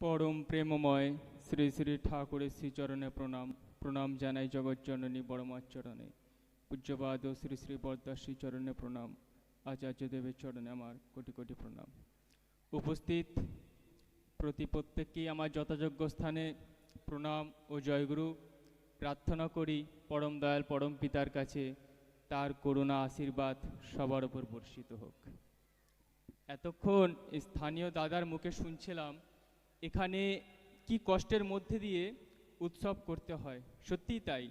পরম প্রেমময় শ্রী শ্রী ঠাকুরের শ্রীচরণে প্রণাম প্রণাম জানাই জগজ্জননী বড়মার চরণে পূজ্যপাদ ও শ্রী শ্রী বরদাস শ্রীচরণে প্রণাম, আচার্য দেবের চরণে আমার কোটি কোটি প্রণাম। উপস্থিত প্রতি প্রত্যেককেই আমার যথাযোগ্য স্থানে প্রণাম ও জয়গুরু। প্রার্থনা করি পরম দয়াল পরম পিতার কাছে, তার করুণা আশীর্বাদ সবার উপর বর্ষিত হোক। এতক্ষণ স্থানীয় দাদার মুখে শুনছিলাম এখানে কি কষ্টের মধ্যে দিয়ে উৎসব করতে হয়? সত্যিই তাই।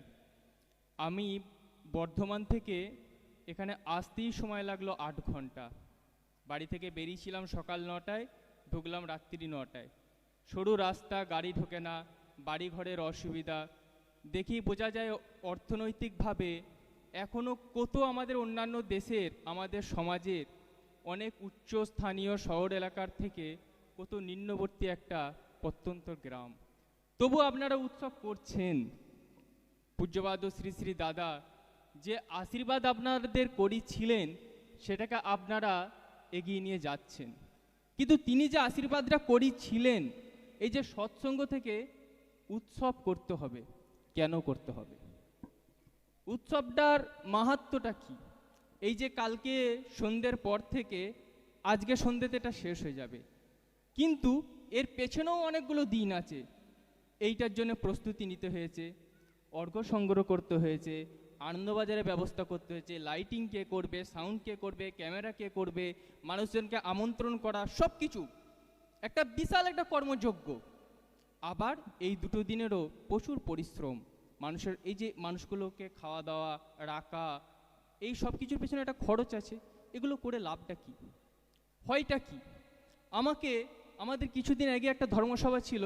আমি বর্ধমান থেকে এখানে আসতেই সময় লাগল আট ঘণ্টা। বাড়ি থেকে বেরিয়েছিলাম সকাল নটায়, ঢুকলাম রাত্রি নটায়। সরু রাস্তা, গাড়ি ঢোকে না বাড়ি ঘরের অসুবিধা। দেখি বোঝা যায় অর্থনৈতিকভাবে এখনও কত আমাদের অন্যান্য দেশের, আমাদের সমাজের অনেক উচ্চস্থানীয় শহর এলাকার থেকে কত নিম্নবর্তী একটা প্রত্যন্ত গ্রাম। তবু আপনারা উৎসব করছেন। পূজ্যবাদ শ্রী শ্রী দাদা যে আশীর্বাদ আপনাদের করেছিলেন, সেটাকে আপনারা এগিয়ে নিয়ে যাচ্ছেন। কিন্তু তিনি যে আশীর্বাদটা করেছিলেন, এই যে সৎসঙ্গ থেকে উৎসব করতে হবে, কেন করতে হবে? উৎসবটার মাহাত্ম্যটা কি? এই যে কালকে সন্ধ্যের পর থেকে, আজকে সন্ধ্যেতে এটা শেষ হয়ে যাবে। কিন্তু এর পেছনেও অনেকগুলো দিন আছে। এইটার জন্য প্রস্তুতি নিতে হয়েছে অর্ঘ সংগ্রহ করতে হয়েছে, আনন্দবাজারে ব্যবস্থা করতে হয়েছে লাইটিং কে করবে সাউন্ড কে করবে ক্যামেরা কে করবে, মানুষজনকে আমন্ত্রণ করা সব কিছু একটা বিশাল একটা কর্মযোগ্য আবার এই দুটো দিনেরও প্রচুর পরিশ্রম। মানুষের, এই যে মানুষগুলোকে খাওয়া দাওয়া, রাখা, এই সব কিছুর পেছনে একটা খরচ আছে। এগুলো করে লাভটা কি? হয়টা কি? আমাকে আমাদের কিছুদিন আগে একটা ধর্মসভা ছিল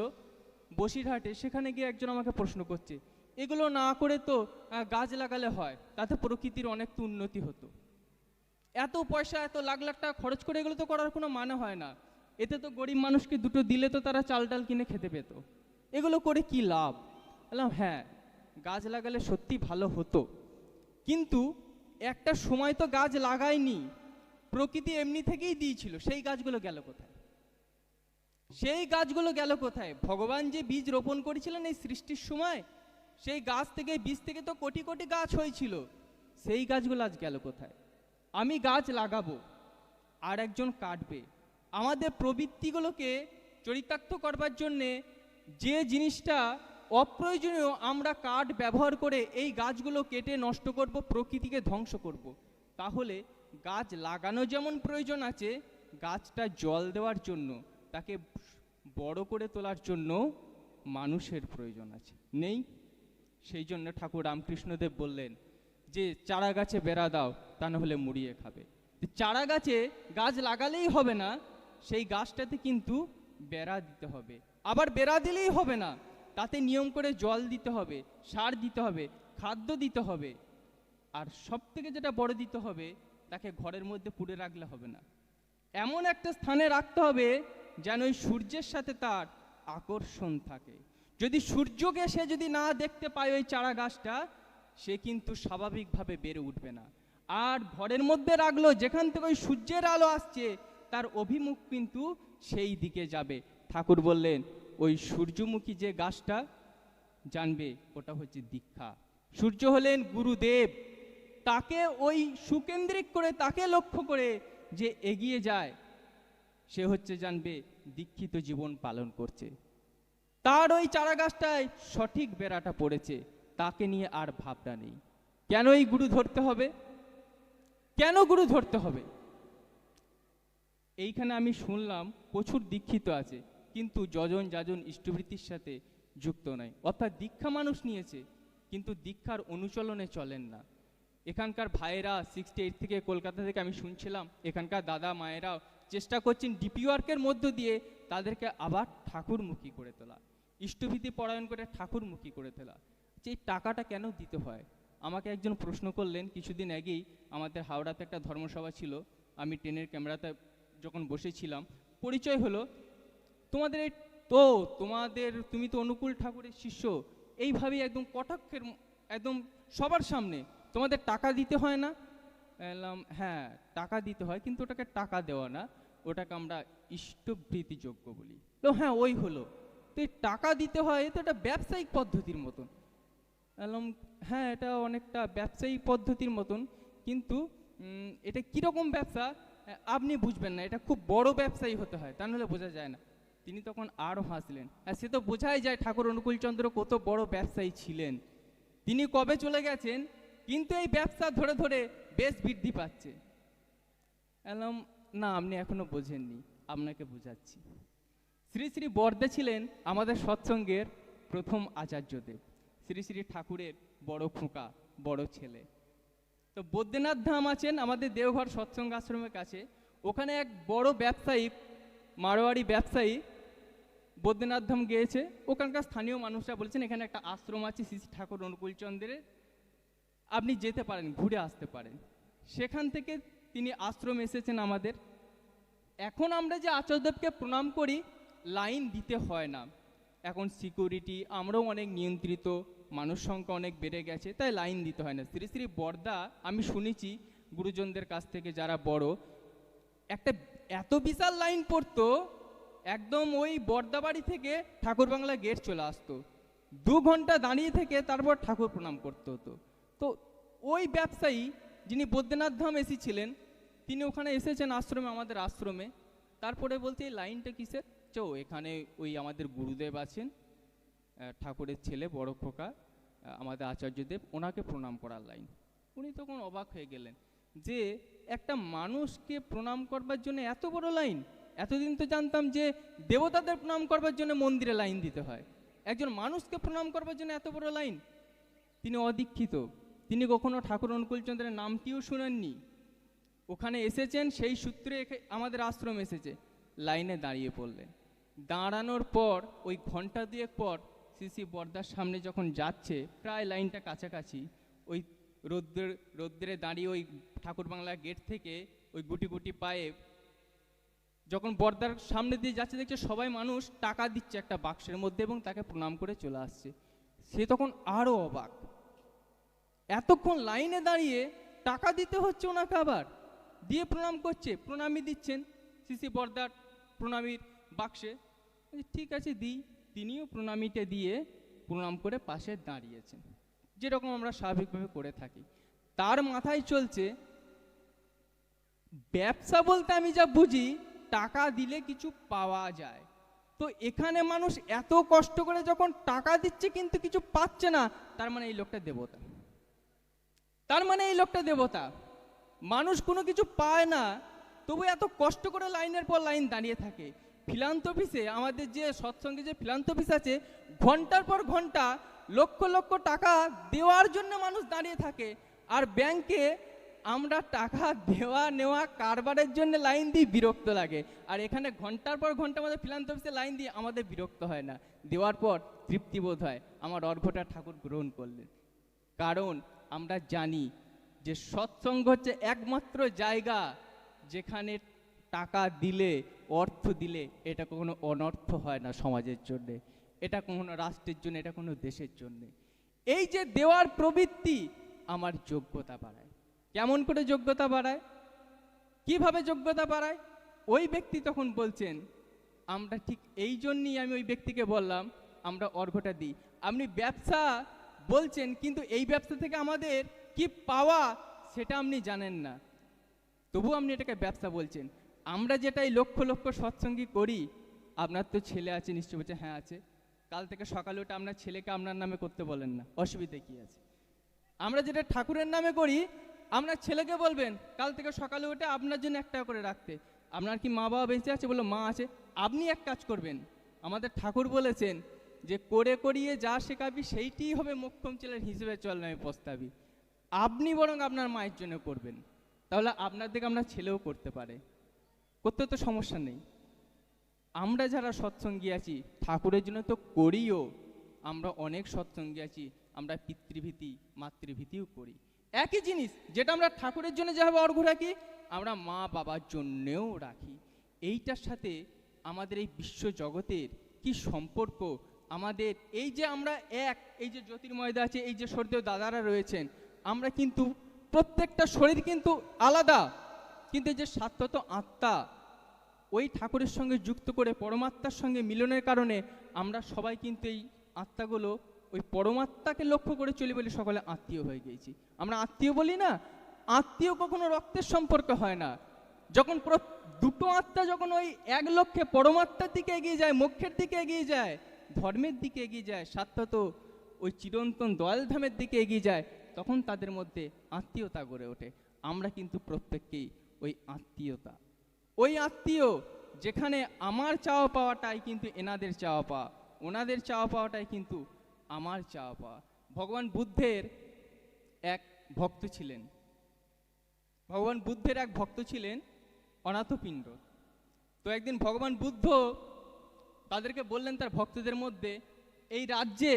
বসিরহাটে, সেখানে গিয়ে একজন আমাকে প্রশ্ন করছে, এগুলো না করে তো গাছ লাগালে হয়, তাতে প্রকৃতির অনেক তো উন্নতি হতো। এত পয়সা, এত লাখ লাখ টাকা খরচ করে এগুলো তো করার কোনো মানে হয় না। এতে তো গরিব মানুষকে দুটো দিলে তো তারা চাল ডাল কিনে খেতে পেত। এগুলো করে কি লাভ? বললাম হ্যাঁ গাছ লাগালে সত্যি ভালো হতো। কিন্তু একটা সময় তো গাছ লাগায়নি। প্রকৃতি এমনি থেকেই দিয়েছিল, সেই গাছগুলো গেল কোথায়? সেই গাছগুলো গেল কোথায়? ভগবান যে বীজ রোপণ করেছিলেন এই সৃষ্টির সময়, সেই গাছ থেকে বীজ থেকে তো কোটি কোটি গাছ হয়েছিল। সেই গাছগুলো আজ গেল কোথায়? আমি গাছ লাগাবো, আর একজন কাটবে। আমাদের প্রবৃত্তিগুলোকে চরিতার্থ করবার জন্যে যে জিনিসটা অপ্রয়োজনীয়, আমরা কাঠ ব্যবহার করে এই গাছগুলো কেটে নষ্ট করব, প্রকৃতিকে ধ্বংস করব। তাহলে গাছ লাগানো যেমন প্রয়োজন আছে, গাছটা জল দেওয়ার জন্য। তাকে বড় করে তোলার জন্য মানুষের প্রয়োজন আছে। নেই। সেই জন্য ঠাকুর রামকৃষ্ণদেব বললেন যে চারা গাছে বেড়া দাও, তা না হলে মুড়িয়ে খাবে। চারা গাছে গাছ লাগালেই হবে না, সেই গাছটাতে কিন্তু বেড়া দিতে হবে। আবার বেড়া দিলেই হবে না, তাতে নিয়ম করে জল দিতে হবে, সার দিতে হবে, খাদ্য দিতে হবে। আর সব থেকে যেটা বড় দিতে হবে, তাকে ঘরের মধ্যে পুড়ে রাখলে হবে না। এমন একটা স্থানে রাখতে হবে যেন ওই সূর্যের সাথে তার আকর্ষণ থাকে। যদি সূর্যকে সে যদি না দেখতে পায় ওই চারা গাছটা, সে কিন্তু স্বাভাবিকভাবে বেড়ে উঠবে না। আর ঘরের মধ্যে রাখল, যেখান থেকে ওই সূর্যের আলো আসছে, তার অভিমুখ কিন্তু সেই দিকে যাবে। ঠাকুর বললেন, ওই সূর্যমুখী যে গাছটা, জানবে, ওটা হচ্ছে দীক্ষা। সূর্য হলেন গুরুদেব। তাকে ওই সুকেন্দ্রিক করে, তাকে লক্ষ্য করে যে এগিয়ে যায়। সে হচ্ছে জানবে দীক্ষিত জীবন পালন করছে। তার ওই চারা গাছটায় সঠিক বেড়াটা পড়েছে, তাকে নিয়ে আর ভাবনা নেই। কেন এই গুরু ধরতে হবে? কেন গুরু ধরতে হবে? এইখানে আমি শুনলাম প্রচুর দীক্ষিত আছে, কিন্তু যজন যাজন ইষ্টবৃত্তির সাথে যুক্ত নয় অর্থাৎ দীক্ষা মানুষ নিয়েছে, কিন্তু দীক্ষার অনুচলনে চলেন না। এখানকার ভাইয়েরা সিক্সটি এইট থেকে কলকাতা থেকে আমি শুনছিলাম, এখানকার দাদা, মায়েরাও চেষ্টা করছেন ডিপি ওয়ার্কের মধ্য দিয়ে তাদেরকে আবার ঠাকুরমুখী করে তোলা। ইষ্টভীতি পরায়ণ করে ঠাকুরমুখী করে তোলা। যে টাকাটা কেন দিতে হয়? আমাকে একজন প্রশ্ন করলেন কিছুদিন আগেই, আমাদের হাওড়াতে একটা ধর্মসভা ছিল, আমি ট্রেনের ক্যামেরাতে যখন বসেছিলাম, পরিচয় হলো, তোমাদের তো, তোমাদের, তুমি তো অনুকূল ঠাকুরের শিষ্য, এইভাবেই একদম কটাক্ষের, একদম সবার সামনে, তোমাদের টাকা দিতে হয় না? বললাম হ্যাঁ টাকা দিতে হয়, কিন্তু ওটাকে টাকা দেওয়া না, ওটাকে আমরা ইষ্টবৃত্তিযোগ্য বলি। তো হ্যাঁ ওই হলো। তো টাকা দিতে হয় এটা ব্যবসায়িক পদ্ধতির মতন। বললাম হ্যাঁ এটা অনেকটা ব্যবসায়িক পদ্ধতির মতন, কিন্তু এটা কীরকম ব্যবসা আপনি বুঝবেন না, এটা খুব বড় ব্যবসায়ী হতে হয়, তা নাহলে বোঝা যায় না। তিনি তখন আরও হাসলেন। আর সে তো বোঝাই যায়, ঠাকুর অনুকূলচন্দ্র কত বড় ব্যবসায়ী ছিলেন। তিনি কবে চলে গেছেন, কিন্তু এই ব্যবসা ধরে ধরে বেশ বৃদ্ধি পাচ্ছে। এলাম না, আপনি এখনও বোঝেননি, আপনাকে বোঝাচ্ছি। শ্রী শ্রী বর্দে ছিলেন আমাদের সৎসঙ্গের প্রথম আচার্যদেব শ্রী শ্রী ঠাকুরের বড় খোকা, বড় ছেলে। তো বদ্রীনাথ ধাম আছেন আমাদের দেওঘর সৎসঙ্গ আশ্রমের কাছে। ওখানে এক বড় ব্যবসায়ী, মারোয়ারি ব্যবসায়ী বদ্রীনাথ ধাম গিয়েছে। ওখানকার স্থানীয় মানুষরা বলছেন, এখানে একটা আশ্রম আছে শ্রী শ্রী ঠাকুর অনুকূলচন্দ্রের। আপনি যেতে পারেন, ঘুরে আসতে পারেন। সেখান থেকে তিনি আশ্রম এসেছেন আমাদের। এখন আমরা যে আচার্যদেবকে প্রণাম করি, লাইন দিতে হয় না। এখন সিকিউরিটি, আমরাও অনেক নিয়ন্ত্রিত, মানুষ সংখ্যা অনেক বেড়ে গেছে, তাই লাইন দিতে হয় না। শ্রী শ্রী বর্দা, আমি শুনেছি গুরুজনদের কাছ থেকে যারা বড়, একটা এত বিশাল লাইন পড়তো, একদম ওই বর্দাবাড়ি থেকে ঠাকুর বাংলা গেট চলে আসতো। দু ঘণ্টা দাঁড়িয়ে থেকে তারপর ঠাকুর প্রণাম করতে হতো। তো ওই ব্যবসায়ী যিনি বদ্রীনাথ ধাম এসেছিলেন, তিনি ওখানে এসেছেন আশ্রমে, আমাদের আশ্রমে। তারপরে বলতে এই লাইনটা কিসের? চো, এখানে ওই আমাদের গুরুদেব আছেন ঠাকুরের ছেলে, বড় খোকা আমাদের আচার্যদেব, ওনাকে প্রণাম করার লাইন। উনি তখন অবাক হয়ে গেলেন যে একটা মানুষকে প্রণাম করবার জন্য এত বড় লাইন। এতদিন তো জানতাম যে দেবতাদের প্রণাম করবার জন্য মন্দিরে লাইন দিতে হয়। একজন মানুষকে প্রণাম করবার জন্য এত বড় লাইন। তিনি অদীক্ষিত। তিনি কখনো ঠাকুর অনুকূলচন্দ্রের নামটিও শুনেননি। ওখানে এসেছেন, সেই সূত্রে আমাদের আশ্রম এসেছে। লাইনে দাঁড়িয়ে পড়লেন। দাঁড়ানোর পর, ওই ঘণ্টা দুয়েক পর সিসি বর্দার সামনে যখন যাচ্ছে, প্রায় লাইনটা কাছাকাছি, ওই রৌদ্রের, রৌদ্রে দাঁড়িয়ে ওই ঠাকুর বাংলা গেট থেকে ওই গুটি গুটি পায়ে যখন বর্দার সামনে দিয়ে যাচ্ছে, দেখছে সবাই মানুষ টাকা দিচ্ছে একটা বাক্সের মধ্যে এবং তাকে প্রণাম করে চলে আসছে। সে তখন আরও অবাক। এতক্ষণ লাইনে দাঁড়িয়ে টাকা দিতে হচ্ছে ওনাকে আবার। দিয়ে প্রণাম করছে, প্রণামী দিচ্ছেন সিসি বর্দার প্রণামীর বাক্সে। ঠিক আছে, দিই। তিনিও প্রণামীটা দিয়ে প্রণাম করে পাশে দাঁড়িয়েছেন। যেরকম আমরা স্বাভাবিকভাবে করে থাকি। তার মাথায় চলছে, ব্যবসা বলতে আমি যা বুঝি, টাকা দিলে কিছু পাওয়া যায়। তো এখানে মানুষ এত কষ্ট করে যখন টাকা দিচ্ছে, কিন্তু কিছু পাচ্ছে না, তার মানে এই লোকটা দেবতা। তার মানে এই লোকটা দেবতা। মানুষ কোনো কিছু পায় না, তবু এত কষ্ট করে লাইনের পর লাইন দাঁড়িয়ে থাকে। ফিলান্থপিসে আমাদের যে সৎসঙ্গে যে ফিলান্থপিস আছে, ঘণ্টার পর ঘণ্টা লক্ষ লক্ষ টাকা দেওয়ার জন্য মানুষ দাঁড়িয়ে থাকে। আর ব্যাংকে আমরা টাকা দেওয়া নেওয়া কারবারের জন্য লাইন দিই বিরক্ত লাগে। আর এখানে ঘণ্টার পর ঘণ্টা আমাদের ফিলান্থপিসে লাইন দিয়ে আমাদের বিরক্ত হয় না। দেওয়ার পর তৃপ্তিবোধ হয়। আমার অর্ঘটা ঠাকুর গ্রহণ করলেন। কারণ আমরা জানি যে সৎসঙ্গ হচ্ছে একমাত্র জায়গা যেখানে টাকা দিলে, অর্থ দিলে এটা কোনো অনর্থ হয় না সমাজের জন্যে। এটা কোনো রাষ্ট্রের জন্য, এটা কোনো দেশের জন্যে। এই যে দেওয়ার প্রবৃত্তি আমার যোগ্যতা বাড়ায়। কেমন করে যোগ্যতা বাড়ায়? কীভাবে যোগ্যতা বাড়ায়? ওই ব্যক্তি তখন বলছেন, আমরা ঠিক এই জন্যই আমি ওই ব্যক্তিকে বললাম, আমরা অর্ঘটা দিই। আপনি ব্যবসা বলছেন, কিন্তু এই ব্যবসা থেকে আমাদের কি পাওয়া? সেটা আপনি জানেন না। তবু আপনি এটাকে ব্যবসা বলছেন। আমরা যেটাই লক্ষ লক্ষ সৎসঙ্গী করি, আপনার তো ছেলে আছে নিশ্চয় বলছে হ্যাঁ আছে। কাল থেকে সকালে ওটা আপনার ছেলেকে আপনার নামে করতে বলেন না, অসুবিধা কি আছে? আমরা যেটা ঠাকুরের নামে করি, আপনার ছেলেকে বলবেন, কাল থেকে সকালে উঠে আপনার জন্য একটা করে রাখতে। আপনার কি মা বাবা বেঁচে আছে বলল মা আছে? আপনি এক কাজ করবেন। আমাদের ঠাকুর বলেছেন যে করে করিয়ে যা শেখাবি সেইটিই হবে মোক্ষম ছেলের হিসেবে চল নামে প্রস্তাবি আপনি বরং আপনার মায়ের জন্য করবেন। তাহলে আপনার দিকে আপনার ছেলেও করতে পারে। করতে তো সমস্যা নেই। আমরা যারা সৎসঙ্গী আছি, ঠাকুরের জন্য তো করিও। আমরা অনেক সৎসঙ্গী আছি, আমরা পিতৃভীতি, মাতৃভীতিও করি। একই জিনিস, যেটা আমরা ঠাকুরের জন্য যেভাবে অর্ঘ রাখি, আমরা মা বাবার জন্যেও রাখি। এইটার সাথে আমাদের এই বিশ্ব জগতের কি সম্পর্ক আমাদের, এই যে আমরা এক, এই যে জ্যোতির্ময়দা আছে, এই যে সর্দেও দাদারা রয়েছেন, আমরা কিন্তু প্রত্যেকটা শরীর কিন্তু আলাদা। কিন্তু যে সাত্তত আত্মা, ওই ঠাকুরের সঙ্গে যুক্ত করে পরমাত্মার সঙ্গে মিলনের কারণে আমরা সবাই কিন্তু এই আত্মাগুলো, ওই পরমাত্মাকে লক্ষ্য করে চলি বলে সকলে আত্মীয় হয়ে গিয়েছি। আমরা আত্মীয় বলি না, আত্মীয় কখনো রক্তের সম্পর্ক হয় না। যখন দুটো আত্মা যখন ওই এক লক্ষ্যে পরমাত্মার দিকে এগিয়ে যায়, মোক্ষের দিকে এগিয়ে যায় ধর্মের দিকে এগিয়ে যায়, সাত্তাত ওই চিরন্তন দয়ালধামের দিকে এগিয়ে যায়, তখন তাদের মধ্যে আত্মীয়তা গড়ে ওঠে। আমরা কিন্তু প্রত্যেককেই ওই আত্মীয়তা। ওই আত্মীয় যেখানে আমার চাওয়া পাওয়াটাই কিন্তু এনাদের চাওয়া পাওয়া, ওনাদের চাওয়া পাওয়াটাই কিন্তু আমার চাওয়া পাওয়া। ভগবান বুদ্ধের এক ভক্ত ছিলেন। ভগবান বুদ্ধের এক ভক্ত ছিলেন অনাথপিণ্ড। তো একদিন ভগবান বুদ্ধ তাদেরকে বললেন তার ভক্তদের মধ্যে, এই রাজ্যে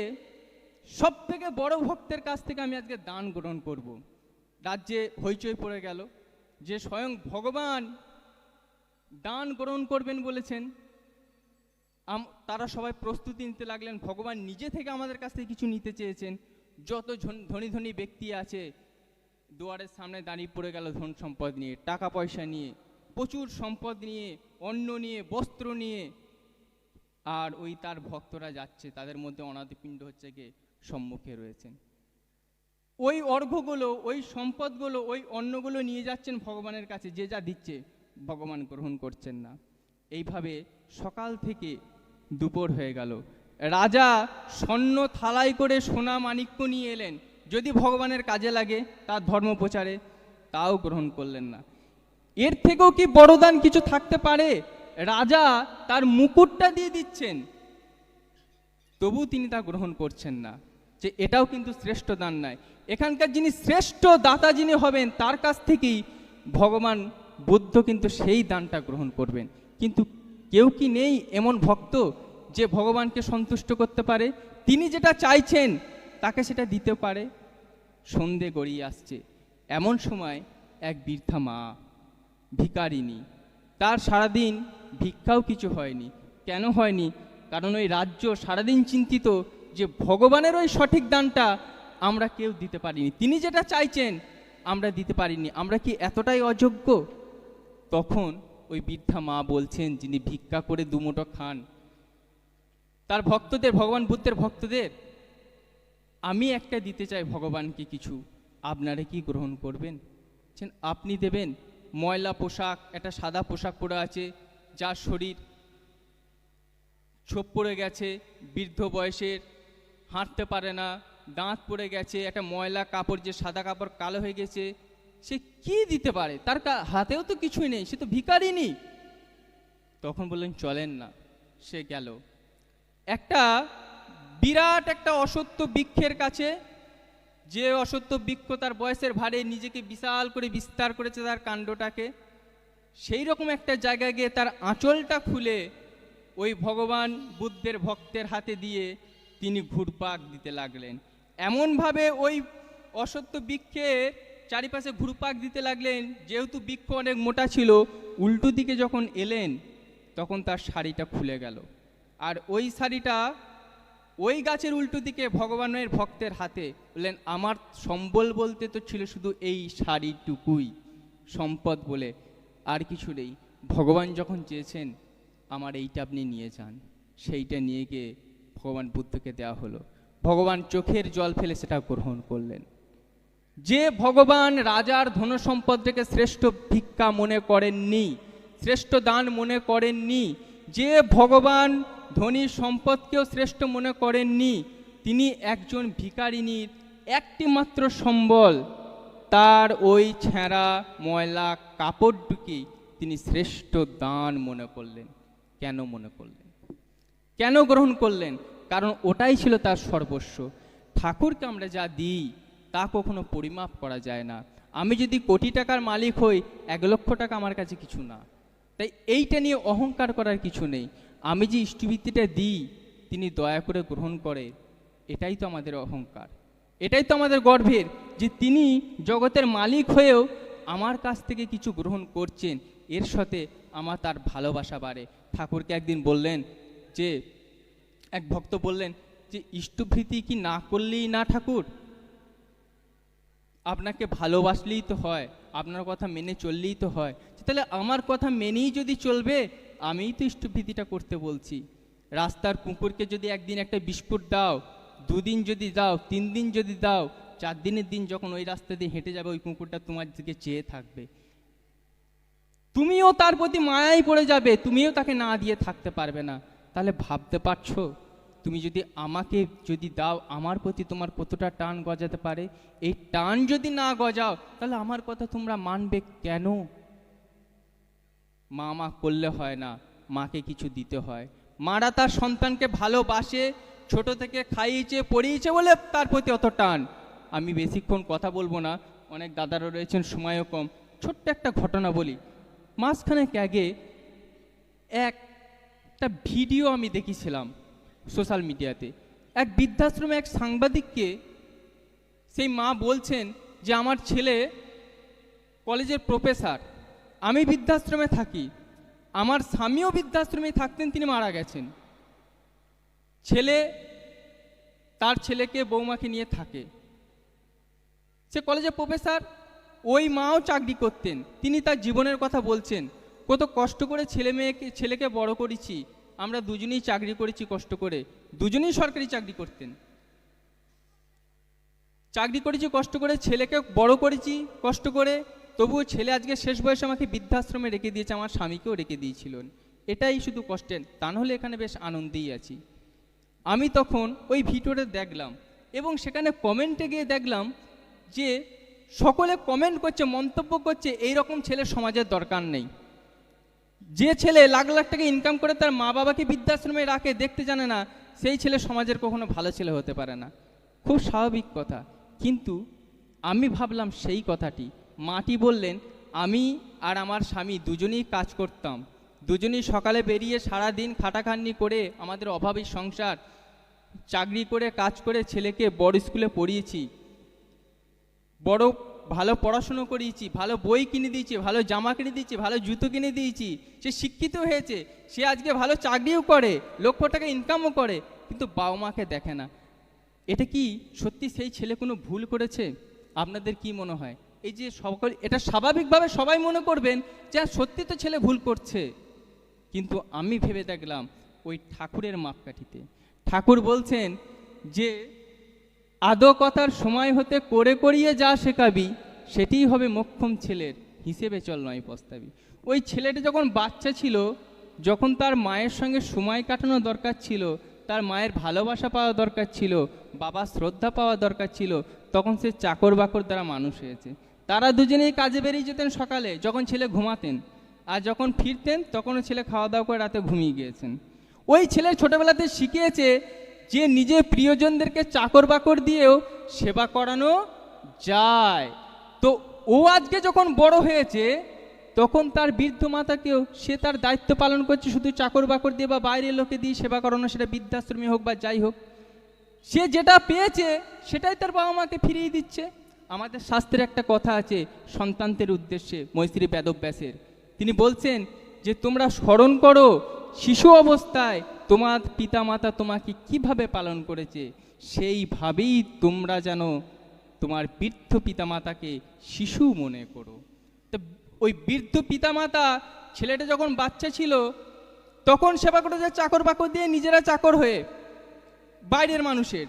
সব থেকে বড় ভক্তের কাছ থেকে আমি আজকে দান গ্রহণ করব। রাজ্যে হইচই পড়ে গেল। যে স্বয়ং ভগবান দান গ্রহণ করবেন বলেছেন তারা সবাই প্রস্তুতি নিতে লাগলেন। ভগবান নিজে থেকে আমাদের কাছ থেকে কিছু নিতে চেয়েছেন। যত ধনী ধনী ব্যক্তি আছে, দুয়ারের সামনে দাঁড়িয়ে পড়ে গেল ধন সম্পদ নিয়ে, টাকা পয়সা নিয়ে, প্রচুর সম্পদ নিয়ে, অন্ন নিয়ে, বস্ত্র নিয়ে আর ওই তার ভক্তরা যাচ্ছে, তাদের মধ্যে অনাদিপিণ্ড হচ্ছে গিয়ে সম্মুখে রয়েছেন। ওই অর্ঘ্যগুলো, ওই সম্পদগুলো, ওই অন্নগুলো নিয়ে যাচ্ছেন ভগবানের কাছে, যে যা দিচ্ছে, ভগবান গ্রহণ করছেন না। এইভাবে সকাল থেকে দুপুর হয়ে গেল। রাজা স্বর্ণ থালাই করে সোনা মাণিক্য নিয়ে এলেন। যদি ভগবানের কাজে লাগে, তার ধর্ম প্রচারে তাও গ্রহণ করলেন না। এর থেকেও কি বড়দান কিছু থাকতে পারে? রাজা তার মুকুটটা দিয়ে দিচ্ছেন। তবু তিনি তা গ্রহণ করছেন না, যে এটাও কিন্তু শ্রেষ্ঠ দান নয়। এখানকার যিনি শ্রেষ্ঠ দাতা যিনি হবেন, তার কাছ থেকেই ভগবান বুদ্ধ কিন্তু সেই দানটা গ্রহণ করবেন। কিন্তু কেউ কি নেই এমন ভক্ত যে ভগবানকে সন্তুষ্ট করতে পারে? তিনি যেটা চাইছেন, তাকে সেটা দিতে পারে। সন্ধে গড়িয়ে আসছে। এমন সময় এক বৃদ্ধা মা ভিকারিনী তার সারাদিন ভিক্ষাও কিছু হয়নি। কেন হয়নি? কারণ ওই রাজ্য সারাদিন চিন্তিত যে ভগবানের ওই সঠিক দানটা আমরা কেউ দিতে পারিনি। তিনি যেটা চাইছেন, আমরা দিতে পারিনি। আমরা কি এতটাই অযোগ্য? তখন ওই বৃদ্ধা মা বলছেন, যিনি ভিক্ষা করে দুমুটো খান, তার ভক্তদের, ভগবান বুদ্ধের ভক্তদের, আমি একটা দিতে চাই ভগবানকে কিছু। আপনারা কি গ্রহণ করবেন? আপনি দেবেন? ময়লা পোশাক, একটা সাদা পোশাক পরে আছে, যার শরীর ছোপ পড়ে গেছে, বৃদ্ধ বয়সের, হাঁটতে পারে না, দাঁত পড়ে গেছে, একটা ময়লা কাপড় যে সাদা কাপড় কালো হয়ে গেছে, সে কি দিতে পারে? তার হাতেও তো কিছুই নেই, সে তো ভিকারিনি তখন বললেন, চলেন না। সে গেল। একটা বিরাট একটা অসত্য বৃক্ষের কাছে যে অসত্য বৃক্ষ তার বয়সের ভারে নিজেকে বিশাল করে বিস্তার করেছে তার কাণ্ডটাকে, সেই রকম একটা জায়গায় গিয়ে তার আঁচলটা খুলে ওই ভগবান বুদ্ধের ভক্তের হাতে দিয়ে তিনি ঘুরপাক দিতে লাগলেন। এমনভাবে ওই অসত্য বৃক্ষের চারিপাশে ঘুরপাক দিতে লাগলেন, যেহেতু বৃক্ষ অনেক মোটা ছিল, উল্টো দিকে যখন এলেন, তখন তার শাড়িটা খুলে গেল। আর ওই শাড়িটা ওই গাছের উল্টো দিকে ভগবানের ভক্তের হাতে বললেন, আমার সম্বল বলতে তো ছিল শুধু এই শাড়িটুকুই, সম্পদ বলে আর কিছু নেই। ভগবান যখন চেয়েছেন, আমার এইটা আপনি নিয়ে যান। সেইটা নিয়ে গিয়ে ভগবান বুদ্ধকে দেওয়া হলো। ভগবান চোখের জল ফেলে সেটা গ্রহণ করলেন। যে ভগবান রাজার ধন সম্পদটাকে শ্রেষ্ঠ ভিক্ষা মনে করেননি, শ্রেষ্ঠ দান মনে করেননি, যে ভগবান ধনী সম্পদকেও শ্রেষ্ঠ মনে করেননি। তিনি একজন ভিকারিনীর একটি মাত্র সম্বল। তার ওই ছেঁড়া, ময়লা, কাপড়টুকি তিনি শ্রেষ্ঠ দান মনে করলেন। কেন মনে করলেন? কেন গ্রহণ করলেন? কারণ ওটাই ছিল তার সর্বস্ব। ঠাকুরকে আমরা যা দিই, তা কখনো পরিমাপ করা যায় না। আমি যদি কোটি টাকার মালিক হই, এক লক্ষ টাকা আমার কাছে কিছু না। তাই এইটা নিয়ে অহংকার করার কিছু নেই। আমি যে ইষ্টবৃত্তিটা দিই, তিনি দয়া করে গ্রহণ করে, এটাই তো আমাদের অহংকার। এটাই তো আমাদের গর্বের যে তিনি জগতের মালিক হয়েও আমার কাছ থেকে কিছু গ্রহণ করছেন, এর সাথে আমার তার ভালোবাসা বাড়ে। ঠাকুরকে একদিন বললেন যে, এক ভক্ত বললেন যে ইষ্টভৃতি কি না করলেই না ঠাকুর? আপনাকে ভালোবাসলেই তো হয়, আপনার কথা মেনে চললেই তো হয়। তাহলে আমার কথা মেনেই যদি চলবে আমিই তো ইষ্টভীতিটা করতে বলছি। রাস্তার কুকুরকে যদি একদিন একটা বিস্কুট দাও, দুদিন যদি দাও, তিন দিন যদি দাও, চার দিনের দিন যখন ওই রাস্তা দিয়ে হেঁটে যাবে, ওই কুকুরটা তোমার দিকে চেয়ে থাকবে। তুমিও তার প্রতি মায়াই পড়ে যাবে, তুমিও তাকে না দিয়ে থাকতে পারবে না। তাহলে ভাবতে পারছ? তুমি যদি আমাকে যদি দাও, আমার প্রতি তোমার কতটা টান গজাতে পারে? এই টান যদি না গজাও, তাহলে আমার কথা তোমরা মানবে কেন? মা মা করলে হয় না, মাকে কিছু দিতে হয়। মারা তার সন্তানকে ভালোবাসে, ছোট থেকে খাইয়েছে, পড়িয়েছে বলে তার প্রতি অত টান। আমি বেশিক্ষণ কথা বলব না, অনেক দাদারা রয়েছেন, সময়ও কম। ছোট্ট একটা ঘটনা বলি। মাঝখানেক আগে একটা ভিডিও আমি দেখেছিলাম সোশ্যাল মিডিয়াতে। এক বৃদ্ধাশ্রমে এক সাংবাদিককে সেই মা বলছেন যে, আমার ছেলে কলেজের প্রফেসর। আমি বৃদ্ধাশ্রমে থাকি। আমার স্বামীও বৃদ্ধাশ্রমে থাকতেন, তিনি মারা গেছেন। ছেলে তার ছেলেকে বৌমাকে নিয়ে থাকে। সে কলেজে প্রফেসর, ওই মাও চাকরি করতেন। তিনি তার জীবনের কথা বলছেন, কত কষ্ট করে ছেলে মেয়েকে, ছেলেকে বড় করেছি, আমরা দুজনেই চাকরি করেছি কষ্ট করে। দুজনেই সরকারি চাকরি করতেন। চাকরি করেছি কষ্ট করে, ছেলেকে বড় করেছি কষ্ট করে তবুও ছেলে আজকে শেষ বয়সে আমাকে বৃদ্ধাশ্রমে রেখে দিয়েছে, আমার স্বামীকেও রেখে দিয়েছিলেন। এটাই শুধু কষ্টের, তা নাহলে এখানে বেশ আনন্দেই আছি। আমি তখন ওই ভিডিওটা দেখলাম এবং সেখানে কমেন্টে গিয়ে দেখলাম যে সকলে কমেন্ট করছে, মন্তব্য করছে এই রকম ছেলে সমাজের দরকার নেই। যে ছেলে লাখ লাখ টাকা ইনকাম করে তার মা বাবাকে বৃদ্ধাশ্রমে রাখে, দেখতে জানে না, সেই ছেলে সমাজের কখনো ভালো ছেলে হতে পারে না। খুব স্বাভাবিক কথা, কিন্তু আমি ভাবলাম সেই কথাটি মাটি বললেন, আমি আর আমার স্বামী দুজনেই কাজ করতাম। দুজনেই সকালে বেরিয়ে সারা দিন খাটাখাটনি করে আমাদের অভাবী সংসার, চাকরি করে কাজ করে ছেলেকে বড় স্কুলে পড়িয়েছি। বড়, ভালো পড়াশুনো করিয়েছি, ভালো বই কিনে দিয়েছি, ভালো জামা কিনে দিয়েছি, ভালো জুতো কিনে দিয়েছি। সে শিক্ষিত হয়েছে, সে আজকে ভালো চাকরিও করে, লক্ষ টাকা ইনকামও করে, কিন্তু বাবা মাকে দেখে না। এটা কি সত্যি সেই ছেলে কোনো ভুল করেছে? আপনাদের কি মনে হয়? এই যে সকল এটা স্বাভাবিকভাবে সবাই মনে করবেন যে সত্যি তো ছেলে ভুল করছে। কিন্তু আমি ভেবে দেখলাম ওই ঠাকুরের মাপকাঠিতে। ঠাকুর বলছেন যে আদো কথার সময় হতে করে করিয়ে যা শেখাবি, সেটিই হবে মক্ষম ছেলের হিসেবে চল নয় প্রস্তাবি ওই ছেলেটা যখন বাচ্চা ছিল, যখন তার মায়ের সঙ্গে সময় কাটানো দরকার ছিল, তার মায়ের ভালোবাসা পাওয়া দরকার ছিল বাবা শ্রদ্ধা পাওয়া দরকার ছিল, তখন সে চাকর বাকর দ্বারা মানুষ হয়েছে। তারা দুজনেই কাজে বেরিয়ে যেতেন সকালে, যখন ছেলে ঘুমাতেন। আর যখন ফিরতেন, তখনও ছেলে খাওয়া দাওয়া করে রাতে ঘুমিয়ে গিয়েছেন। ওই ছেলে ছোটবেলাতে শিখিয়েছে যে নিজের প্রিয়জনদেরকে চাকর বাকর দিয়েও সেবা করানো যায়। তো ও আজকে যখন বড় হয়েছে, তখন তার বৃদ্ধ মাতাকেও সে তার দায়িত্ব পালন করছে শুধু চাকর বাকর দিয়ে বা বাইরের লোকে দিয়ে সেবা করানো, সেটা বৃদ্ধাশ্রমী হোক বা যাই হোক। সে যেটা পেয়েছে, সেটাই তার বাবা মাকে ফিরিয়ে দিচ্ছে। আমাদের শাস্ত্রের একটা কথা আছে, সন্তানদের উদ্দেশ্যে, মৈত্রী বেদব্যাসের। তিনি বলছেন যে, তোমরা স্মরণ করো, শিশু অবস্থায় তোমার পিতামাতা তোমাকে কীভাবে পালন করেছে? সেইভাবেই তোমরা যেন তোমার বৃদ্ধ পিতামাতাকে শিশু মনে করো। তো ওই বৃদ্ধ পিতামাতা ছেলেটা যখন বাচ্চা ছিল, তখন সেবা করেছে চাকর বাকর দিয়ে নিজেরা চাকর হয়ে বাইরের মানুষের,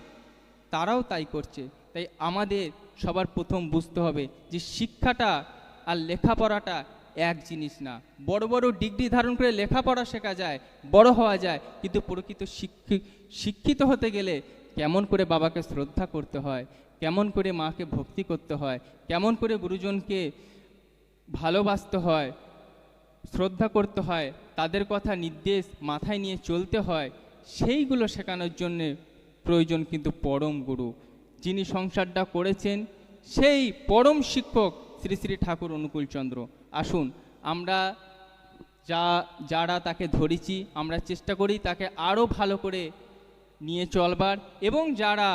তারাও তাই করছে। তাই আমাদের সবার প্রথম বুঝতে হবে যে শিক্ষাটা আর লেখাপড়াটা এক জিনিস না। বড় বড় ডিগ্রি ধারণ করে লেখাপড়া শেখা যায়, বড় হওয়া যায়, কিন্তু প্রকৃত শিক্ষি- শিক্ষিত হতে গেলে কেমন করে বাবাকে শ্রদ্ধা করতে হয়, কেমন করে মাকে ভক্তি করতে হয়, কেমন করে গুরুজনকে ভালোবাসতে হয়, শ্রদ্ধা করতে হয়, তাদের কথা নির্দেশ মাথায় নিয়ে চলতে হয়, সেইগুলো শেখানোর জন্যে প্রয়োজন কিন্তু পরম গুরু। যিনি সংসারটা করেছেন, সেই পরম শিক্ষক শ্রী শ্রী ঠাকুর অনুকূলচন্দ্র আসুন, আমরা যা, যারা তাকে ধরেছি, আমরা চেষ্টা করি তাকে আরও ভালো করে নিয়ে চলবার এবং যারা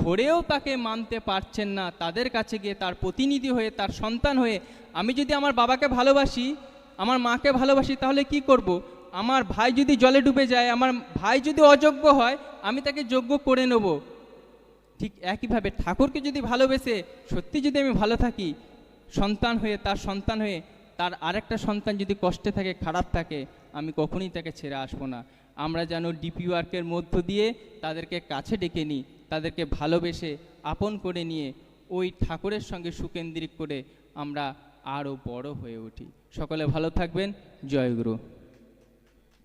ধরেও তাকে মানতে পারছেন না, তাদের কাছে গিয়ে তার প্রতিনিধি হয়ে, তার সন্তান হয়ে, আমি যদি আমার বাবাকে ভালোবাসি, আমার মাকে ভালোবাসি, তাহলে কি করব। আমার ভাই যদি জলে ডুবে যায়, আমার ভাই যদি অযোগ্য হয়, আমি তাকে যোগ্য করে নেব ঠিক একইভাবে ঠাকুরকে যদি ভালোবেসে সত্যি যদি আমি ভালো থাকি, সন্তান হয়ে তার সন্তান হয়ে তার আরেকটা সন্তান যদি কষ্টে থাকে, খারাপ থাকে, আমি কখনই তাকে ছেড়ে আসব না। আমরা যেন ডিপি ওয়ার্কের মধ্য দিয়ে তাদেরকে কাছে ডেকে নিই, তাদেরকে ভালোবেসে আপন করে নিয়ে ওই ঠাকুরের সঙ্গে সুকেন্দ্রিক করে আমরা আরও বড় হয়ে উঠি। সকলে ভালো থাকবেন। জয় গুরু।